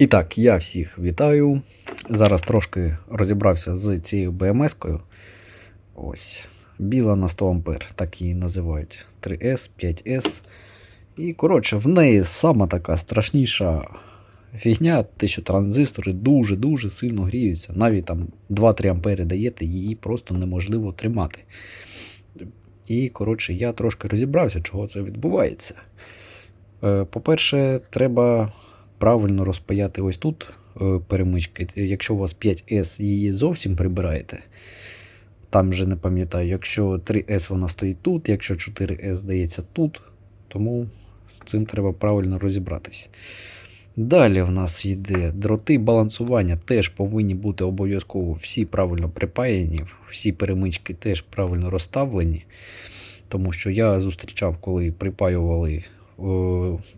І так, я всіх вітаю. Зараз трошки розібрався з цією БМС-кою. Ось. Біла на 100 ампер, так її називають. 3С, 5С. І, коротше, в неї сама така страшніша фігня, те, що транзистори дуже-дуже сильно гріються. Навіть там 2-3 ампери даєте, її просто неможливо тримати. І, коротше, я трошки розібрався, чого це відбувається. Е, По-перше, треба правильно розпаяти ось тут е, перемички. Якщо у вас 5S її зовсім прибираєте, там вже не пам'ятаю, якщо 3S вона стоїть тут, якщо 4S здається тут, тому з цим треба правильно розібратись. Далі в нас йде дроти балансування, теж повинні бути обов'язково всі правильно припаяні, всі перемички теж правильно розставлені. Тому що я зустрічав, коли припаювали,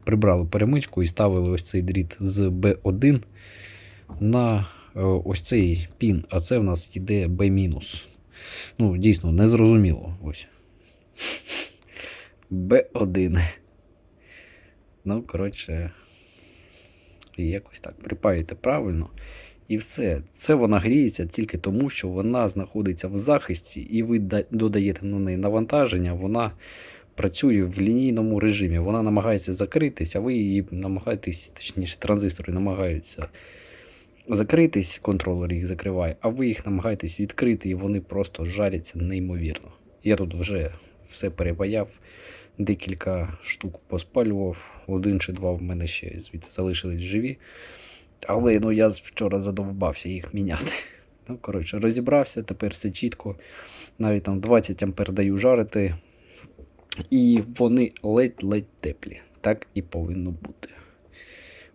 прибрали перемичку і ставили ось цей дріт з B1 на о, ось цей пін, а це в нас йде B-. Ну, дійсно, незрозуміло. Ось. B1. Ну, коротше, якось так. Припаюєте правильно. І все. Це вона гріється тільки тому, що вона знаходиться в захисті, і ви додаєте на неї навантаження, вона працює в лінійному режимі. Вона намагається закритись, а ви її намагаєтесь, точніше, транзистори намагаються закритись, контролер їх закриває, а ви їх намагаєтесь відкрити, і вони просто жаряться неймовірно. Я тут вже все перепаяв, декілька штук поспалював, один чи два в мене ще звідси залишились живі. Але ну, я вчора задовбався їх міняти. Ну, коротше, розібрався, тепер все чітко. Навіть там 20 ампер даю жарити. І вони ледь-ледь теплі. Так і повинно бути.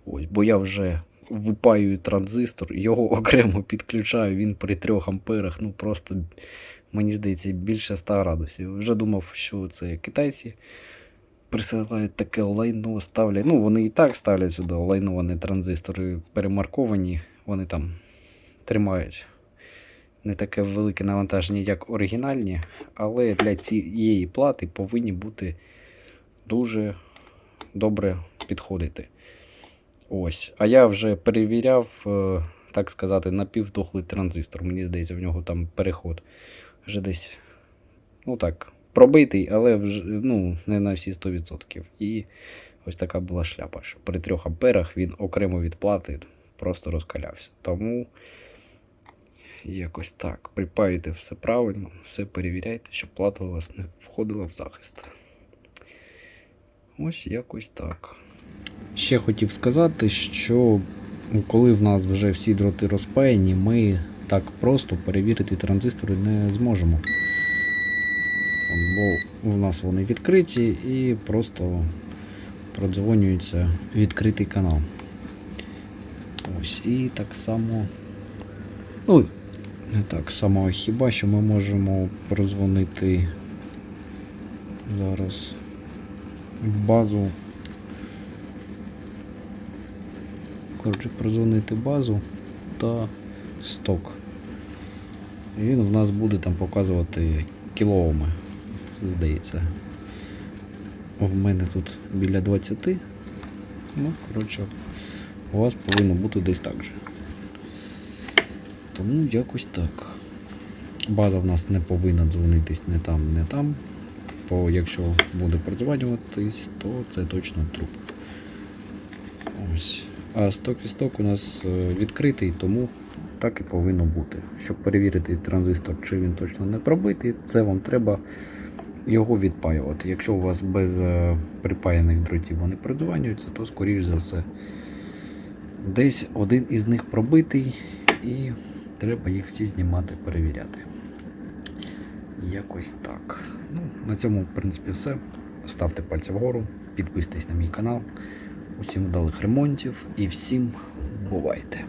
Ось, бо я вже випаюю транзистор, його окремо підключаю, він при 3 амперах, ну просто, мені здається, більше 100 градусів. Вже думав, що це китайці присилають таке лайно, ставлять. Ну, вони і так ставлять сюди лайновані транзистори перемарковані, вони там тримають не таке велике навантаження, як оригінальні, але для цієї плати повинні бути дуже добре підходити. Ось. А я вже перевіряв, е, так сказати, напівдохлий транзистор. Мені здається, в нього там переход вже десь, ну так, пробитий, але вже ну, не на всі 100%. І ось така була шляпа, що при 3 амперах він окремо від плати просто розкалявся. Тому якось так. Припаюйте все правильно, все перевіряйте, щоб плата у вас не входила в захист. Ось якось так. Ще хотів сказати, що коли в нас вже всі дроти розпаяні, ми так просто перевірити транзистори не зможемо. Бо в нас вони відкриті і просто продзвонюється відкритий канал. Ось, і так само. Ну, не так само, хіба що ми можемо прозвонити зараз базу. Коротше, прозвонити базу та сток. І він в нас буде там показувати кілооми, здається. В мене тут біля 20. Ну, коротше, у вас повинно бути десь так же. Тому якось так. База в нас не повинна дзвонитись не там, не там. Бо якщо буде продзвонюватись, то це точно труп. Ось. А сток і сток у нас е, відкритий, тому так і повинно бути. Щоб перевірити транзистор, чи він точно не пробитий, це вам треба його відпаювати. Якщо у вас без е, припаяних дротів вони продзвонюються, то скоріш за все десь один із них пробитий і треба їх всі знімати, перевіряти. Якось так. Ну, на цьому, в принципі, все. Ставте пальці вгору, підписуйтесь на мій канал. Усім вдалих ремонтів і всім бувайте!